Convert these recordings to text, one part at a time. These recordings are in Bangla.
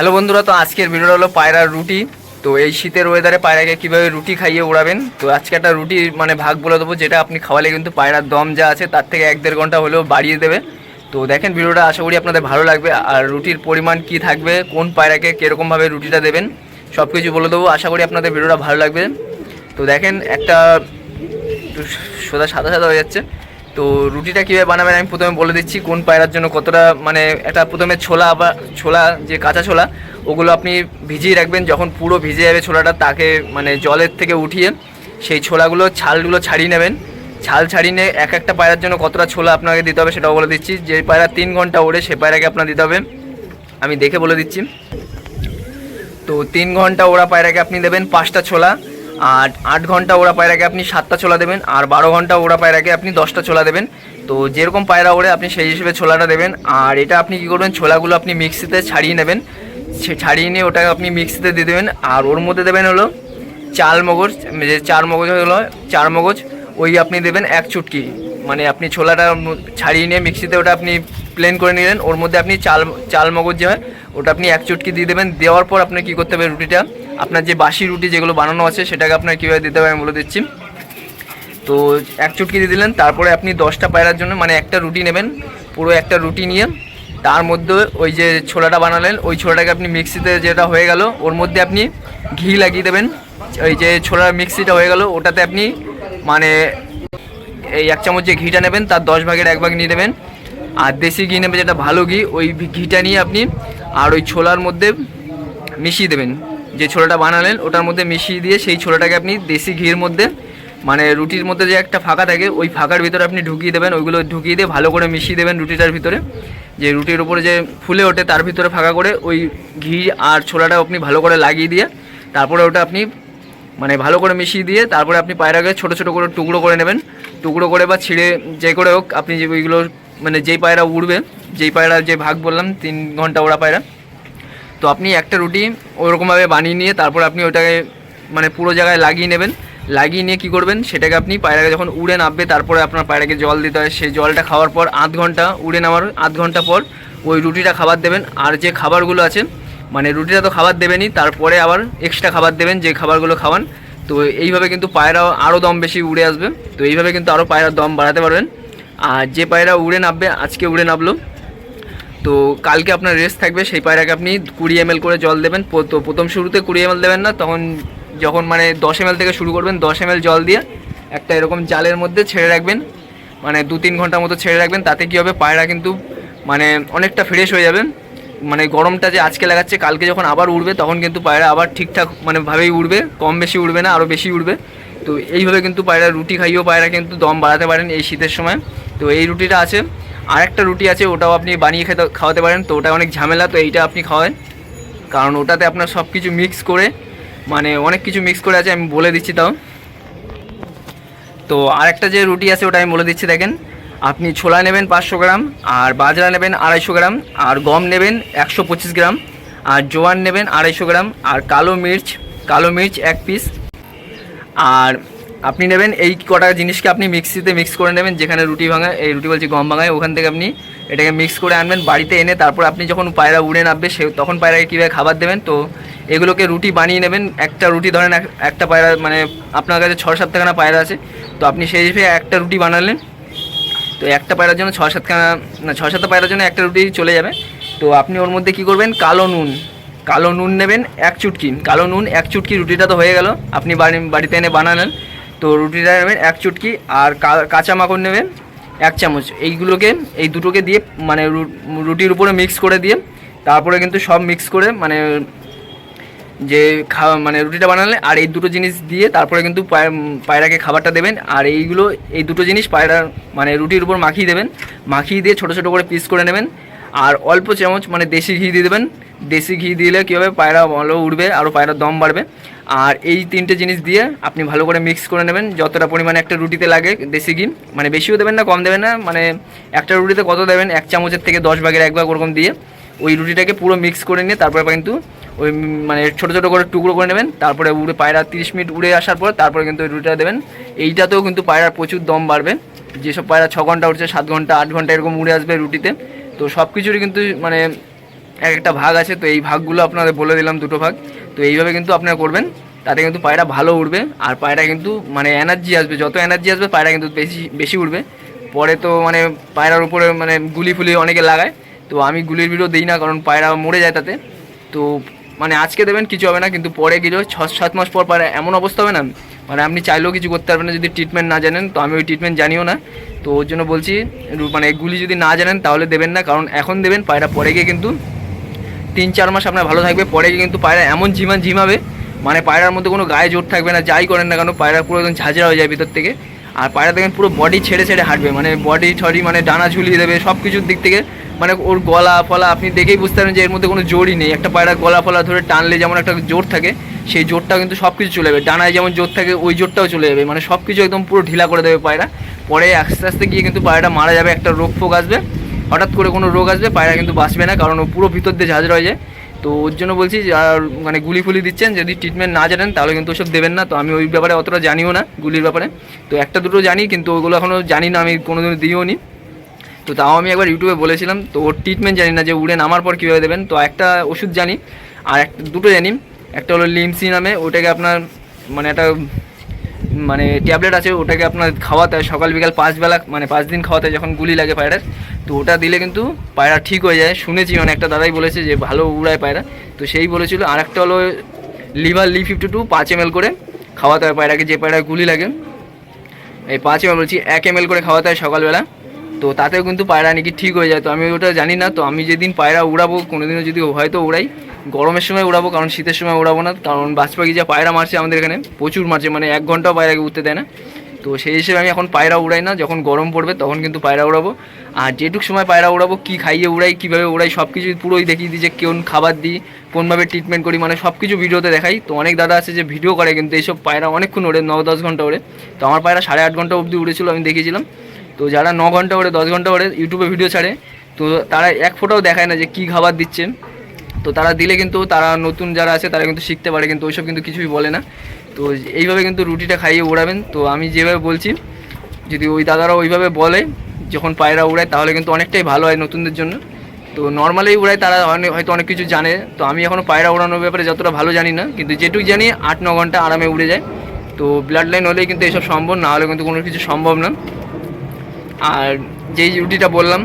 হ্যালো বন্ধুরা, তো আজকের ভিডিওটা হলো পায়রার রুটি। তো এই শীতের ওয়েদারে পায়রাকে কীভাবে রুটি খাইয়ে উড়াবেন? তো আজকে একটা রুটি মানে ভাগ বলে দেবো, যেটা আপনি খাওয়ালে কিন্তু পায়রার দম যা আছে তার থেকে এক দেড় ঘণ্টা হলেও বাড়িয়ে দেবে। তো দেখেন ভিডিওটা, আশা করি আপনাদের ভালো লাগবে। আর রুটির পরিমাণ কি থাকবে, কোন পায়রাকে কীরকমভাবে রুটিটা দেবেন সব কিছু বলে দেবো। আশা করি আপনাদের ভিডিওটা ভালো লাগবে। তো দেখেন একটা সোজা সাদা সাদা হয়ে যাচ্ছে। তো রুটিটা কীভাবে বানাবেন আমি প্রথমে বলে দিচ্ছি, কোন পায়রার জন্য কতটা মানে এটা প্রথমে ছোলা বা, ছোলা, যে কাঁচা ছোলা, ওগুলো আপনি ভিজিয়ে রাখবেন, যখন পুরো ভিজে যাবে ছোলাটা, তাকে মানে জলের থেকে উঠিয়ে সেই ছোলাগুলো, ছালগুলো ছাড়িয়ে নেবেন। ছাল ছাড়িয়ে নিয়ে এক একটা পায়রার জন্য কতটা ছোলা আপনাকে দিতে হবে সেটাও বলে দিচ্ছি। যে পায়রা তিন ঘণ্টা ওড়ে, সে পায়রাকে আপনার দিতে হবে। আমি দেখে বলে দিচ্ছি। তো তিন ঘণ্টা ওড়া পায়রাকে আপনি দেবেন পাঁচটা ছোলা। আর আট ঘণ্টা ওরা পায়রাকে আপনি সাতটা ছোলা দেবেন, আর বারো ঘণ্টা ওরা পায়রাকে আপনি দশটা ছোলা দেবেন। তো যেরকম পায়রা ওড়ে আপনি সেই হিসেবে ছোলাটা দেবেন, আর এটা আপনি কী করবেন, ছোলাগুলো আপনি মিক্সিতে ছাড়িয়ে নেবেন। সে ছাড়িয়ে নিয়ে ওটাকে আপনি মিক্সিতে দিয়ে দেবেন, আর ওর মধ্যে দেবেন হলো চাল মগজ, যে চার মগজ হলো, চার মগজ, ওই আপনি দেবেন এক চুটকি। মানে আপনি ছোলাটা ছাড়িয়ে নিয়ে মিক্সিতে ওটা আপনি প্লেন করে নিলেন, ওর মধ্যে আপনি চাল চাল মগজ যে হয়, ওটা আপনি এক চুটকি দিয়ে দেবেন। দেওয়ার পর আপনার কী করতে হবে রুটিটা? আপনার যে বাসি রুটি যেগুলো বানানো আছে, সেটাকে আপনার কীভাবে দিতে হবে আমি বলে দিচ্ছি। তো এক চুটকি দিয়ে দিলেন, তারপরে আপনি দশটা পায়রার জন্য মানে একটা রুটি নেবেন, পুরো একটা রুটি নিয়ে, তার মধ্যে ওই যে ছোলাটা বানালেন, ওই ছোলাটাকে আপনি মিক্সিতে যেটা হয়ে গেল, ওর মধ্যে আপনি ঘি লাগিয়ে দেবেন, ওই যে ছোলার মিক্সিটা হয়ে গেল, ওটাতে আপনি মানে এই এক চামচ যে ঘিটা নেবেন, তার দশ ভাগের এক ভাগ নিয়ে নেবেন, আর দেশি ঘি নেবে যেটা ভালো ঘি, ওই ঘিটা নিয়ে আপনি আর ওই ছোলার মধ্যে মিশিয়ে দেবেন। যে ছোলাটা বানালেন, ওটার মধ্যে মিশিয়ে দিয়ে সেই ছোলাটাকে আপনি দেশি ঘির মধ্যে মানে রুটির মধ্যে যে একটা ফাঁকা থাকে, ওই ফাঁকার ভিতরে আপনি ঢুকিয়ে দেবেন, ওইগুলো ঢুকিয়ে দিয়ে ভালো করে মিশিয়ে দেবেন রুটিটার ভিতরে। যে রুটির উপরে যে ফুলে ওঠে তার ভিতরে ফাঁকা করে ওই ঘি আর ছোলাটা আপনি ভালো করে লাগিয়ে দিয়ে, তারপরে ওটা আপনি মানে ভালো করে মিশিয়ে দিয়ে তারপরে আপনি পায়রাকে ছোটো ছোটো করে টুকরো করে নেবেন। টুকরো করে বা ছিঁড়ে যে করে হোক, আপনি যে ওইগুলো মানে যেই পায়রা উড়বে, যেই পায়রা যে ভাগ বললাম, তিন ঘণ্টা ওরা পায়রা তো আপনি একটা রুটি ওরকমভাবে বানিয়ে নিয়ে তারপর আপনি ওটাকে মানে পুরো জায়গায় লাগিয়ে নেবেন। লাগিয়ে নিয়ে কী করবেন? সেটাকে আপনি পায়রাকে যখন উড়ে নামবে, তারপরে আপনার পায়রাকে জল দিতে হয়। সেই জলটা খাওয়ার পর আধ ঘণ্টা উড়ে নামার আধ ঘণ্টা পর ওই রুটিটা খাবার দেবেন। আর যে খাবারগুলো আছে মানে রুটিটা তো খাবার দেবেনই, তারপরে আবার এক্সট্রা খাবার দেবেন যে খাবারগুলো খাওয়ান। তো এইভাবে কিন্তু পায়রা আরও দম বেশি উড়ে আসবে। তো এইভাবে কিন্তু আরও পায়রার দম বাড়াতে পারবেন। আর যে পায়রা উড়ে নামবে, আজকে উড়ে নামলো তো কালকে আপনার রেস্ট থাকবে, সেই পায়রাকে আপনি কুড়ি এম করে জল দেবেন। তো প্রথম শুরুতে কুড়ি এম দেবেন না, তখন যখন মানে দশ এম থেকে শুরু করবেন, দশ এম জল দিয়ে একটা এরকম জালের মধ্যে ছেড়ে রাখবেন। মানে দু তিন ঘণ্টার মতো ছেড়ে রাখবেন, তাতে কী হবে? পায়রা কিন্তু মানে অনেকটা ফ্রেশ হয়ে যাবে। মানে গরমটা যে আজকে লাগাচ্ছে, কালকে যখন আবার উড়বে, তখন কিন্তু পায়রা আবার ঠিকঠাক মানে ভাবেই উড়বে। কম বেশি উড়বে না আরও বেশি উড়বে। তো এইভাবে কিন্তু পায়রা রুটি খাইয়েও পায়রা কিন্তু দম বাড়াতে পারেন এই শীতের সময়। তো এই রুটিটা আছে। আর একটা রুটি আছে, ওটাও আপনি বানিয়ে খেতে, খাওয়াতে পারেন। তো ওটা অনেক ঝামেলা, তো এইটা আপনি খাওয়ান। কারণ ওটাতে আপনার সব কিছু মিক্স করে মানে অনেক কিছু মিক্স করে আছে, আমি বলে দিচ্ছি তাও। তো আরেকটা যে রুটি আছে, ওটা আমি বলে দিচ্ছি, দেখেন। আপনি ছোলা নেবেন পাঁচশো গ্রাম, আর বাজরা নেবেন আড়াইশো গ্রাম, আর গম নেবেন একশো পঁচিশ গ্রাম, আর জোয়ান নেবেন আড়াইশো গ্রাম, আর কালো মির্চ কালো মির্চ এক পিস আর আপনি নেবেন এই কটা জিনিসকে আপনি মিক্সিতে মিক্স করে নেবেন, যেখানে রুটি ভাঙায় এই রুটি বলছি গম ভাঙায়, ওখান থেকে আপনি এটাকে মিক্স করে আনবেন, বাড়িতে এনে তারপর আপনি যখন পায়রা উড়ে নামবে, সে তখন পায়রাকে কীভাবে খাবার দেবেন? তো এগুলোকে রুটি বানিয়ে নেবেন, একটা রুটি ধরেন এক- একটা পায়রা মানে আপনার কাছে ছ সাতখানা পায়রা আছে, তো আপনি সেই হিসেবে একটা রুটি বানালেন, তো একটা পায়রার জন্য ছ সাতখানা, না, ছ সাতটা পায়রার জন্য একটা রুটি চলে যাবে, তো আপনি ওর মধ্যে কি করবেন? কালো নুন কালো নুন নেবেন, এক চুটকি, কালো নুন, এক চুটকি রুটিটা তো হয়ে গেল, আপনি বাড়ি, বাড়িতে এনে বানালেন তো রুটিটা নেবেন এক চুটকি আর কাঁচা মাখন নেবেন এক চামচ। এইগুলোকে, এই দুটোকে দিয়ে মানে রুটির উপরে মিক্স করে দিয়ে তারপরে কিন্তু সব মিক্স করে মানে যে খাওয়া মানে রুটিটা বানালে আর এই দুটো জিনিস দিয়ে তারপরে কিন্তু পায়- পায়রাকে খাবারটা দেবেন। আর এইগুলো, এই দুটো জিনিস পায়রার মানে রুটির উপর মাখিয়ে দেবেন। মাখিয়ে দিয়ে ছোটো ছোটো করে পিস করে নেবেন। আর অল্প চামচ মানে দেশি ঘি দিয়ে দেবেন। দেশি ঘি দিলে কী হবে? পায়রা ভালো উঠবে, আরও পায়রার দম বাড়বে। আর এই তিনটে জিনিস দিয়ে আপনি ভালো করে মিক্স করে নেবেন। যতটা পরিমাণে একটা রুটিতে লাগে দেশি ঘি মানে বেশিও দেবেন না, কম দেবেন না মানে একটা রুটিতে কত দেবেন? এক চামচের থেকে দশ ভাগের এক ভাগ ওরকম দিয়ে ওই রুটিটাকে পুরো মিক্স করে নিয়ে তারপরে কিন্তু ওই মানে ছোটো ছোটো করে টুকরো করে নেবেন। তারপরে উড়ে পায়রা তিরিশ মিনিট উড়ে আসার পর তারপরে কিন্তু ওই রুটিটা দেবেন। এইটাতেও কিন্তু পায়রার প্রচুর দম বাড়বে। যেসব পায়রা ছ ঘণ্টা উঠছে সাত ঘণ্টা, আট ঘণ্টা এরকম উড়ে আসবে রুটিতে। তো সব কিছুরই কিন্তু মানে এক একটা ভাগ আছে। তো এই ভাগগুলো আপনাদের বলে দিলাম দুটো ভাগ। তো এইভাবে কিন্তু আপনারা করবেন। তাতে কিন্তু পায়রা ভালো উঠবে আর পায়রা কিন্তু মানে এনার্জি আসবে। যত এনার্জি আসবে, পায়রা কিন্তু বেশি বেশি উঠবে পরে তো মানে পায়রার উপরে মানে গুলি ফুলি অনেকে লাগায়। তো আমি গুলির ভিডিও দিই না, কারণ পায়রা মরে যায় তাতে। তো মানে আজকে দেবেন, কিছু হবে না, কিন্তু পরে গেলে ছ সাত মাস পর পায়রা এমন অবস্থা হবে না? মানে আপনি চাইলেও কিছু করতে পারবেন না যদি ট্রিটমেন্ট না জানেন। তো আমি ওই ট্রিটমেন্ট জানিও না। তো ওর জন্য বলছি মানে গুলি যদি না জানেন, তাহলে দেবেন না। কারণ এখন দেবেন, পায়রা পরে গিয়ে কিন্তু তিন চার মাস আপনার ভালো থাকবে, পরে কিন্তু পায়রা এমন ঝিমান ঝিমাবে মানে পায়রার মধ্যে কোনো গায়ে জোর থাকবে না, যাই করেন না কেন, পায়রা পুরো একদম ঝাঁঝরা হয়ে যায় ভিতর থেকে। আর পায়রা দেখেন পুরো বডি ছেড়ে ছেড়ে হাঁটবে মানে বডি ঠডি মানে ডানা ঝুলিয়ে দেবে সব কিছুর দিক থেকে মানে ওর গলা ফলা, আপনি দেখেই বুঝতে পারেন যে এর মধ্যে কোনো জোরই নেই। একটা পায়রা গলা ফলা ধরে টানলে যেমন একটা জোর থাকে, সেই জোরটা কিন্তু সব কিছু চলে যাবে। ডানায় যেমন জোর থাকে, ওই জোরটাও চলে যাবে। মানে সব কিছু একদম পুরো ঢিলা করে দেবে পায়রা। পরে আস্তে আস্তে গিয়ে কিন্তু পায়রাটা মারা যাবে, একটা রোগ ফোক আসবে। হঠাৎ করে কোনো রোগ আসবে, পায়রা কিন্তু বাঁচবে না, কারণ ও পুরো ভিতর দিয়ে ঝাঁঝরা হয়ে যায়। তো ওর জন্য বলছি আর মানে গুলি ফুলি দিচ্ছেন, যদি ট্রিটমেন্ট না জানেন, তাহলে কিন্তু ওসব দেবেন না। তো আমি ওই ব্যাপারে অতটা জানিও না, গুলির ব্যাপারে। তো একটা দুটো জানি, কিন্তু ওগুলো এখনও জানি না, আমি কোনোদিনও দিও নি। তো তাও আমি একবার ইউটিউবে বলেছিলাম, তো ওর ট্রিটমেন্ট জানি না যে উড়ে নামার পর কীভাবে দেবেন। তো একটা ওষুধ জানি, আর একটা দুটো জানি। একটা হলো লিমসি নামে, ওটাকে আপনার মানে একটা ট্যাবলেট আছে, ওটাকে আপনার খাওয়াতে হয়। সকাল, বিকাল, পাঁচ বেলা মানে পাঁচ দিন খাওয়াতে যখন গুলি লাগে পায়রার। তো ওটা দিলে কিন্তু পায়রা ঠিক হয়ে যায়। শুনেছি মানে একটা দাদাই বলেছে যে ভালো উড়ায় পায়রা। তো সেই বলেছিল আর একটা হলো লিভার লি ফিফটি টু পাঁচ এম করে খাওয়াতে হয় পায়রাকে, যে পায়রা গুলি লাগে। এই পাঁচ এম বলছি, এক এম করে খাওয়াতে হয় সকালবেলা। তো তাতেও কিন্তু পায়রা নাকি ঠিক হয়ে যায়। তো আমি ওটা জানি না। তো আমি যেদিন পায়রা উড়াবো, কোনোদিনও যদি হয়তো উড়াই। গরমের সময় উড়াবো, কারণ শীতের সময় উড়াবো না, কারণ বাজ পাখি যা পায়রা মারছে আমাদের এখানে, প্রচুর মারছে মানে এক ঘন্টাও পায়রাকে উঠতে দেয় না। তো সেই হিসেবে আমি এখন পায়রা উড়াই না, যখন গরম পড়বে তখন কিন্তু পায়রা উড়াবো। আর যেটুক সময় পায়রা উড়াবো, কী খাইয়ে উড়াই, কীভাবে উড়াই সব কিছু পুরোই দেখিয়ে দিই যে কোন খাবার দিই, কোনভাবে ট্রিটমেন্ট করি মানে সব কিছু ভিডিওতে দেখাই। তো অনেক দাদা আছে যে ভিডিও করে, কিন্তু এইসব পায়রা অনেকক্ষণ ওড়ে, ন দশ ঘণ্টা ওড়ে। তো আমার পায়রা সাড়ে আট ঘণ্টা অবধি উড়েছিল, আমি দেখিয়েছিলাম। তো যারা ন ঘণ্টা ওড়ে, দশ ঘণ্টা ওড়ে, ইউটিউবে ভিডিও ছাড়ে, তো তারা এক ফোটাও দেখায় না যে কী খাবার দিচ্ছে তো তারা দিলে কিন্তু তারা নতুন যারা আছে তারা কিন্তু শিখতে পারে, কিন্তু ওইসব কিন্তু কিছুই বলে না। তো এইভাবে কিন্তু রুটিটা খাইয়ে উড়াবেন তো আমি যেভাবে বলছি, যদি ওই দাদারা ওইভাবে বলে, যখন পায়রা উড়ায়, তাহলে কিন্তু অনেকটাই ভালো হয় নতুনদের জন্য। তো নর্মালি উড়ায়, তারা অনেক হয়তো অনেক কিছু জানে। তো আমি এখনও পায়রা উড়ানোর ব্যাপারে যতটা ভালো জানি না, কিন্তু যেটুকু জানি আট ন ঘণ্টা আরামে উড়ে যায়। তো ব্লাড লাইন হলেই কিন্তু এসব সম্ভব না হলে কিন্তু কোনো কিছু সম্ভব না। আর যেই রুটিটা বললাম,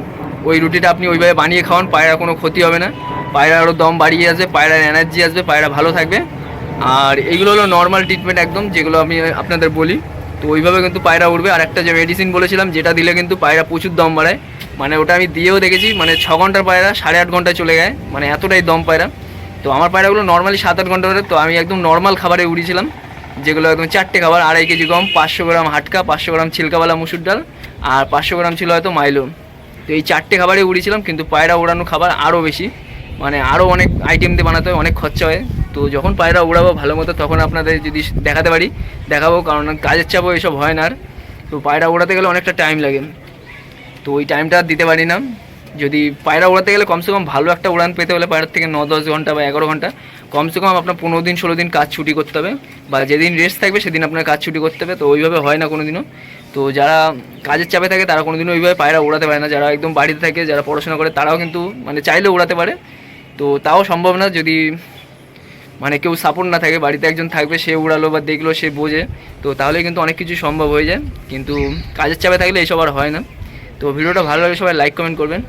ওই রুটিটা আপনি ওইভাবে বানিয়ে খাওয়ান পায়রা কোনো ক্ষতি হবে না। পায়রা আরও দম বাড়িয়ে আসবে পায়রার এনার্জি আসবে, পায়রা ভালো থাকবে। আর এইগুলো হলো নর্মাল ট্রিটমেন্ট একদম, যেগুলো আমি আপনাদের বলি। তো ওইভাবে কিন্তু পায়রা উঠবে আর একটা যে মেডিসিন বলেছিলাম, যেটা দিলে কিন্তু পায়রা প্রচুর দম বাড়ায়। মানে ওটা আমি দিয়েও দেখেছি মানে ছ ঘণ্টার পায়রা সাড়ে আট ঘন্টায় চলে যায়। মানে এতটাই দম পায়রা। তো আমার পায়রাগুলো নর্মালি সাত আট ঘণ্টা তো আমি একদম নর্মাল খাবারে উড়িয়েছিলাম। যেগুলো একদম চারটে খাবার, আড়াই কেজি গম, পাঁচশো গ্রাম হাটকা, পাঁচশো গ্রাম ছিলকাওয়ালা মুসুর ডাল, আর পাঁচশো গ্রাম ছিল হয়তো মাইলো তো এই চারটে খাবারে উড়িয়েছিলাম, কিন্তু পায়রা উড়ানো খাবার আরও বেশি। মানে আরও অনেক আইটেম দিয়ে বানাতে হয়, অনেক খরচা হয়। তো যখন পায়রা উড়াবো ভালো মতো, তখন আপনাদের যদি দেখাতে পারি, দেখাবো, কারণ কাজের চাপও এসব হয় না আর। তো পায়রা উড়াতে গেলে অনেকটা টাইম লাগে। তো ওই টাইমটা আর দিতে পারি না। যদি পায়রা উড়াতে গেলে কমসে কম ভালো একটা উড়ান পেতে হলে পায়রার থেকে ন দশ ঘণ্টা বা এগারো ঘণ্টা। কমসে কম আপনার পনেরো দিন, ষোলো দিন কাজ ছুটি করতে হবে। বা যেদিন রেস্ট থাকবে, সেদিন আপনার কাজ ছুটি করতে হবে। তো ওইভাবে হয় না কোনো দিনও তো যারা কাজের চাপে থাকে, তারা কোনোদিনও ওইভাবে পায়রা উড়াতে পারে না। যারা একদম বাড়িতে থাকে, যারা পড়াশোনা করে, তারাও কিন্তু মানে চাইলে উড়াতে পারে। তো তাও সম্ভব না যদি মানে কেউ সাপোর্ট না থাকে, বাড়িতে একজন থাকবে, সে উড়ালো বা দেখল, সে বোঝে, তো তাহলে কিন্তু অনেক কিছু সম্ভব হয়ে যায়। কিন্তু কাজের চাপে থাকলে এসব আর হয় না। তো ভিডিওটা ভালো লাগে সবাই লাইক কমেন্ট করবেন।